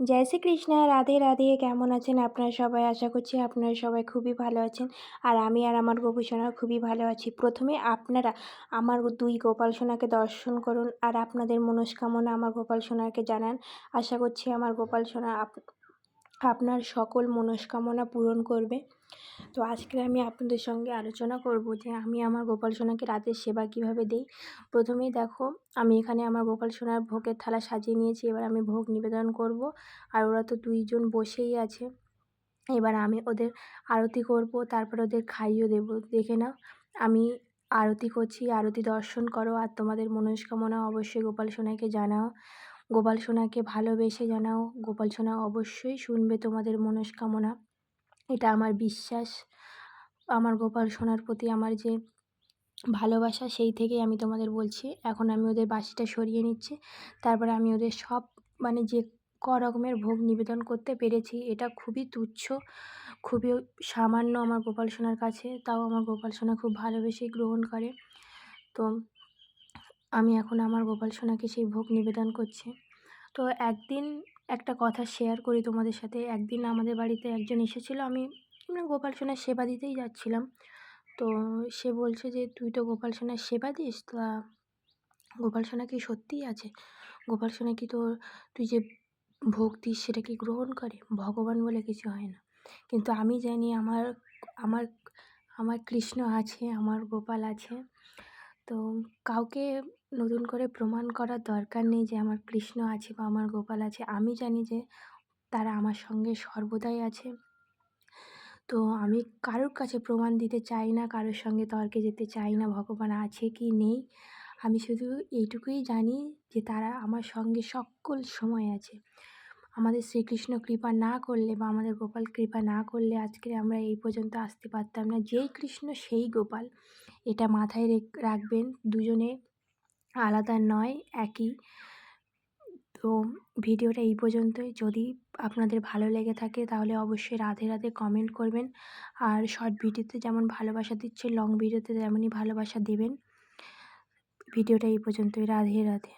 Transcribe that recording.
জয় শ্রীকৃষ্ণ, রাধে রাধে। কেমন আছেন আপনারা সবাই? আশা করছি আপনারা সবাই খুবই ভালো আছেন। আর আমি আর আমার গোপুসোনা খুবই ভালো আছি। প্রথমে আপনারা আমার দুই গোপাল সোনাকে দর্শন করুন আর আপনাদের মনস্কামনা আমার গোপাল সোনাকে জানান। আশা করছি আমার গোপাল সোনা আপনার সকল মনস্কামনা পূরণ করবে। তো আজকে আমি আপনাদের সঙ্গে আলোচনা করব যে আমি আমার গোপাল সোনাকে রাতের সেবা কীভাবে দিই। প্রথমেই দেখো, আমি এখানে আমার গোপাল সোনার ভোগের থালা সাজিয়ে নিয়েছি, এবার আমি ভোগ নিবেদন করব। আর ওরা তো দুইজন বসেই আছে। এবার আমি ওদের আরতি করব, তারপর ওদের খাইয়েও দেবো। দেখে নাও, আমি আরতি করছি, আরতি দর্শন করো, আর তোমাদের মনস্কামনা অবশ্যই গোপাল সোনাকে জানাও। গোপাল সোনাকে ভালোবেসে জানাও। গোপাল সোনা অবশ্যই শুনবে তোমাদের মনস্কামনা। এটা আমার বিশ্বাস। আমার গোপাল সোনার প্রতি আমার যে ভালোবাসা, সেই থেকেই আমি তোমাদের বলছি। এখন আমি ওদের বাসিটা সরিয়ে নিচ্ছি। তারপরে আমি ওদের সব মানে যে ক রকমের ভোগ নিবেদন করতে পেরেছি, এটা খুবই তুচ্ছ, খুবই সামান্য আমার গোপাল সোনার কাছে। তাও আমার গোপাল সোনা খুব ভালোবেসেই গ্রহণ করে। তো আমি এখন আমার গোপাল সোনাকে সেই ভোগ নিবেদন করছি। তো একদিন একটা কথা শেয়ার করি তোমাদের সাথে। একদিন আমাদের বাড়িতে একজন এসেছিল, আমি মানে গোপাল সোনার সেবা দিতেই যাচ্ছিলাম। তো সে বলছে যে, তুই তো গোপাল সোনার সেবা দিস, তা গোপাল সোনা কি সত্যিই আছে? গোপাল সোনা কি তোর, তুই যে ভোগ দিস সেটা কি গ্রহণ করে? ভগবান বলে কিছু হয় না। কিন্তু আমি জানি আমার আমার আমার কৃষ্ণ আছে, আমার গোপাল আছে। তো কাউকে নতুন করে প্রমাণ করার দরকার নেই যে আমার কৃষ্ণ আছে বা আমার গোপাল আছে। আমি জানি যে তারা আমার সঙ্গে সর্বদাই আছে। তো আমি কারোর কাছে প্রমাণ দিতে চাই না, কারোর সঙ্গে তর্কে যেতে চাই না, ভগবান আছে কি নেই। আমি শুধু এইটুকুই জানি যে তারা আমার সঙ্গে সকল সময় আছে। আমাদের শ্রীকৃষ্ণ কৃপা না করলে বা আমাদের গোপাল কৃপা না করলে আজকে আমরা এই পর্যন্ত আসতে পারতাম না। যেই কৃষ্ণ, সেই গোপাল। এটা মাথায় রাখবেন। দুজনে আলাদা নয়, একই। তো ভিডিওটা এই পর্যন্তই। যদি আপনাদের ভালো লেগে থাকে, তাহলে অবশ্যই রাধে রাধে কমেন্ট করবেন। আর শর্ট ভিডিওতে যেমন ভালোবাসা দিচ্ছে লং ভিডিওতে তেমনই ভালোবাসা দেবেন। ভিডিওটা এই পর্যন্তই। রাধে রাধে।